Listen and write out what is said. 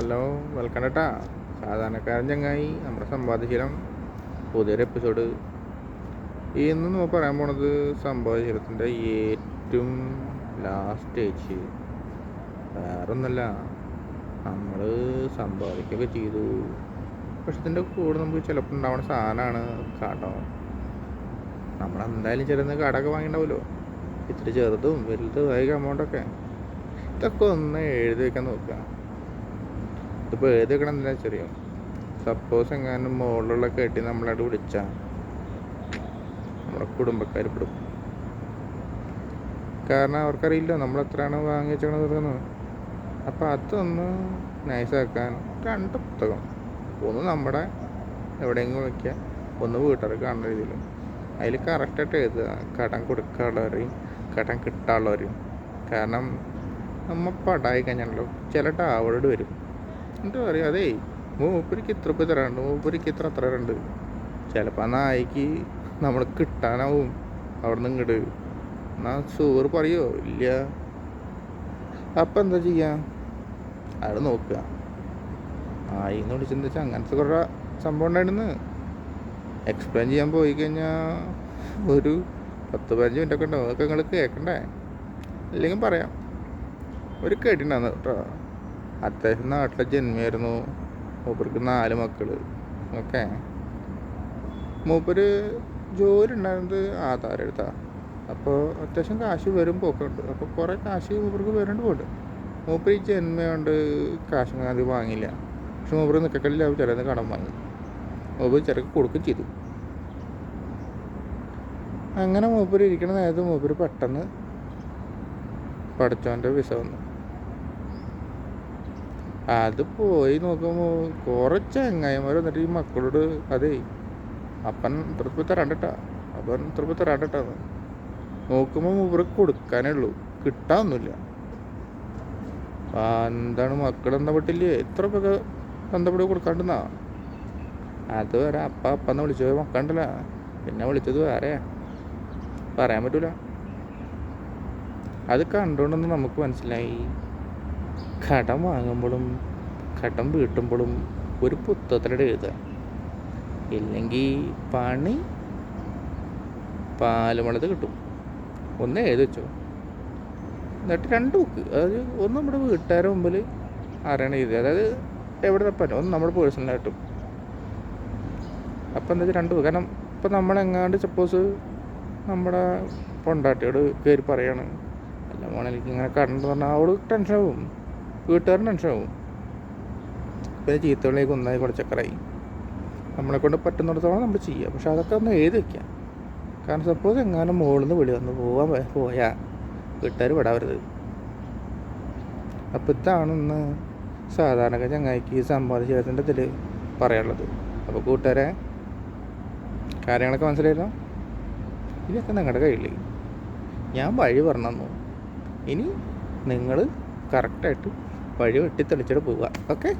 Hello welcome കേട്ടാ സാധാരണക്കാരൻ ചങ്ങായി നമ്മുടെ സമ്പാദ്യശീലം പുതിയൊരു എപ്പിസോഡ് ഇന്ന് നമ്മൾ പറയാൻ പോണത് സമ്പാദ്യശീലത്തിന്റെ ഏറ്റവും ലാസ്റ്റ് സ്റ്റേജ് വേറൊന്നല്ല നമ്മൾ സമ്പാദിക്കുകയൊക്കെ ചെയ്തു. പക്ഷെ ഇതിന്റെ കൂടെ നമുക്ക് ചിലപ്പോൾ ഉണ്ടാവുന്ന സാധനമാണ് കടം. നമ്മളെന്തായാലും ചിലന്ന് കടമൊക്കെ വാങ്ങിണ്ടാവുമല്ലോ ഇത്തിരി ചെറുതും വലുതും എമൗണ്ടൊക്കെ ഇതൊക്കെ ഒന്ന് എഴുതി വെക്കാൻ നോക്കുക. ഇതിപ്പോൾ ഏത് വെക്കണം എന്താ വെച്ചറിയോ സപ്പോസ് എങ്ങാനും മുകളിലുള്ള കെട്ടി നമ്മളായിട്ട് വിളിച്ചാൽ നമ്മുടെ കുടുംബക്കാർ പെടും. കാരണം അവർക്കറിയില്ല നമ്മൾ എത്രയാണ് വാങ്ങി വെച്ചാണ് തീർക്കുന്നത് അപ്പോൾ അതൊന്ന് നൈസാക്കാൻ രണ്ട് പുസ്തകം. ഒന്ന് നമ്മുടെ എവിടെയെങ്കിലും വയ്ക്കുക ഒന്ന് വീട്ടുകാർക്ക് കാണുന്ന രീതിയിൽ. അതിൽ കറക്റ്റായിട്ട് എഴുതുക. കടം കൊടുക്കാനുള്ളവരെയും കടം കിട്ടാനുള്ളവരെയും കാരണം നമ്മൾ പടായി കഴിഞ്ഞാണല്ലോ ചില ഡാവോട് വരും. എന്നിട്ട് പറയും അതേ മൂപ്പരിക്ക് ഇത്ര ഇപ്പം തരാണ്ട് മൂപ്പരിക്ക് ഇത്ര അത്ര ഉണ്ട് ചിലപ്പോൾ ആ നായിക്ക് നമ്മൾ കിട്ടാനാവും അവിടെ നിന്ന് ഇങ്ങോട്ട് എന്നാ ചോറ് പറയോ? ഇല്ല. അപ്പം എന്താ ചെയ്യുക അവിടെ നോക്കുക. ആയി എന്ന് വിളിച്ചെന്ന് വെച്ചാൽ അങ്ങനത്തെ കുറേ സംഭവം ഉണ്ടായിരുന്നു എക്സ്പ്ലെയിൻ ചെയ്യാൻ പോയി കഴിഞ്ഞാൽ ഒരു പത്ത് പതിനഞ്ച് മിനിറ്റ് ഒക്കെ ഉണ്ടാവും. അതൊക്കെ നിങ്ങൾ കേൾക്കണ്ടേ അല്ലെങ്കിൽ പറയാം. ഒരു കേട്ടിട്ടുണ്ടായിരുന്നു കേട്ടോ. അത്യാവശ്യം നാട്ടിലെ ജന്മിയായിരുന്നു. മൂപ്പർക്ക് നാല് മക്കൾ ഓക്കെ. മൂപ്പര് ജോലി ഉണ്ടായിരുന്നത് ആധാരം എടുത്താ. അപ്പോൾ അത്യാവശ്യം കാശ് വരും പോക്കുണ്ട്. അപ്പോൾ കുറേ കാശ് മൂപ്പർക്ക് വരുന്നുണ്ട് പോയിട്ട് മൂപ്പർ ഈ ജന്മയുണ്ട് കാശ് അത് വാങ്ങിയില്ല. പക്ഷെ മൂപ്പർ നിൽക്കക്കല്ല ചിലത് കടം വാങ്ങി. മൂപ്പർ ചിലക്ക് കൊടുക്കുകയും ചെയ്തു. അങ്ങനെ മൂപ്പര് ഇരിക്കണ നേരത്ത് മൂപ്പര് പെട്ടെന്ന് പഠിച്ചവന്റെ വിസ വന്നു. അത് പോയി നോക്കുമ്പോൾ കുറച്ച് ചങ്ങായിമാർ വന്നിട്ട് ഈ മക്കളോട് അതേ അപ്പൻ തൃപ്പി തരാണ്ടട്ടാ അപ്പൻ തൃപ്പി തരാണ്ടട്ടാന്ന്. നോക്കുമ്പോൾ മൂപ്പർക്ക് കൊടുക്കാനേ ഉള്ളൂ കിട്ടാനൊന്നുമില്ല. എന്താണ് മക്കൾ ബന്ധപ്പെട്ടില്ലേ? എത്ര പേർക്ക് ബന്ധപ്പെട്ട് കൊടുക്കാണ്ടെന്നാ അത് വരെ അപ്പ അപ്പന്ന് വിളിച്ചത് മക്കണ്ടല്ല പിന്നെ വിളിച്ചത് വേറെയാ പറയാൻ പറ്റൂല. അത് കണ്ടുകൊണ്ടൊന്ന് നമുക്ക് മനസ്സിലായി. കടം വാങ്ങുമ്പോഴും കടം വീട്ടുമ്പോഴും ഒരു പുസ്തകത്തിലൂടെ എഴുതുക. ഇല്ലെങ്കിൽ പണി പാലുമണത് കിട്ടും. ഒന്ന് എഴുതി വെച്ചോ. എന്നിട്ട് രണ്ട് ബുക്ക്. അതായത് ഒന്ന് നമ്മുടെ വീട്ടുകാരുടെ മുമ്പിൽ അറിയണ രീതി അതായത് എവിടെ തപ്പാൻ ഒന്ന് നമ്മുടെ പേഴ്സണലായിട്ടും അപ്പം എന്താ വെച്ചാൽ രണ്ട് ബുക്ക്. കാരണം ഇപ്പം നമ്മളെങ്ങാണ്ട് സപ്പോസ് നമ്മുടെ പൊണ്ടാട്ടിയോട് കയറി പറയാണ്. അല്ല മോനെ എനിക്ക് ഇങ്ങനെ കടന്നു പറഞ്ഞാൽ അവൾ ടെൻഷനാവും വീട്ടുകാരൻ ടെൻഷനാവും പിന്നെ ചീത്തകളിലേക്ക് ഒന്നായി കുറച്ചക്കറായി നമ്മളെ കൊണ്ട് പറ്റുന്നിടത്തോളം നമ്മൾ ചെയ്യുക പക്ഷെ അതൊക്കെ ഒന്ന് എഴുതി വെക്കുക കാരണം സപ്പോസ് എങ്ങാനും മുകളിൽ നിന്ന് വിളി വന്ന് പോവാൻ പോയാ വീട്ടുകാർ വിടാവരുത്. അപ്പോൾ ഇതാണ് ഇന്ന് സാധാരണ ചങ്ങായിക്ക് സമ്പാദിച്ചതിന്റെ ഇതിൽ പറയാനുള്ളത്. അപ്പോൾ കൂട്ടുകാരെ കാര്യങ്ങളൊക്കെ മനസ്സിലായല്ലോ ഇതൊക്കെ നിങ്ങളുടെ കയ്യിൽ ഞാൻ വഴി പറഞ്ഞു ഇനി നിങ്ങൾ കറക്റ്റായിട്ട് വഴി വെട്ടിത്തെളിച്ചിട്ട് പോവുക. ഓക്കെ?